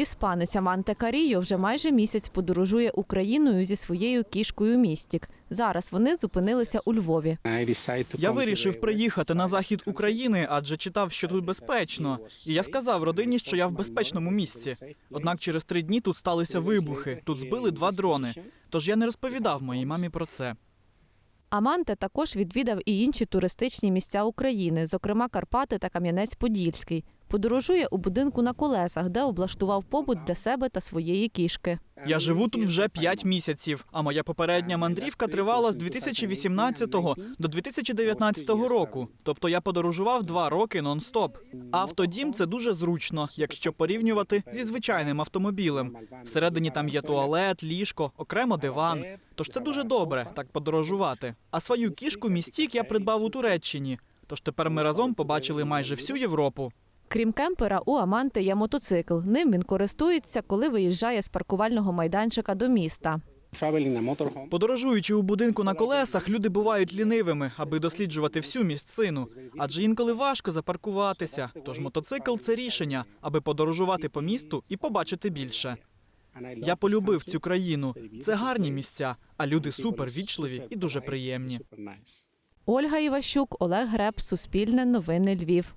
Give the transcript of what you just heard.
Іспанець Аманте Каріо вже майже місяць подорожує Україною зі своєю кішкою Містік. Зараз вони зупинилися у Львові. Я вирішив приїхати на захід України, адже читав, що тут безпечно. І я сказав родині, що я в безпечному місці. Однак через три дні тут сталися вибухи. Тут збили два дрони. Тож я не розповідав моїй мамі про це. Аманте також відвідав і інші туристичні місця України, зокрема Карпати та Кам'янець-Подільський. Подорожує у будинку на колесах, де облаштував побут для себе та своєї кішки. Я живу тут вже 5 місяців, а моя попередня мандрівка тривала з 2018 до 2019 року. Тобто я подорожував два роки нон-стоп. Автодім це дуже зручно, якщо порівнювати зі звичайним автомобілем. Всередині там є туалет, ліжко, окремо диван. Тож це дуже добре так подорожувати. А свою кішку містік я придбав у Туреччині. Тож тепер ми разом побачили майже всю Європу. Крім кемпера, у Аманте є мотоцикл. Ним він користується, коли виїжджає з паркувального майданчика до міста. Подорожуючи у будинку на колесах, люди бувають лінивими, аби досліджувати всю місцину. Адже інколи важко запаркуватися. Тож мотоцикл це рішення, аби подорожувати по місту і побачити більше. Я полюбив цю країну. Це гарні місця, а люди супер вічливі і дуже приємні. Ольга Іващук, Олег Греб, Суспільне новини Львів.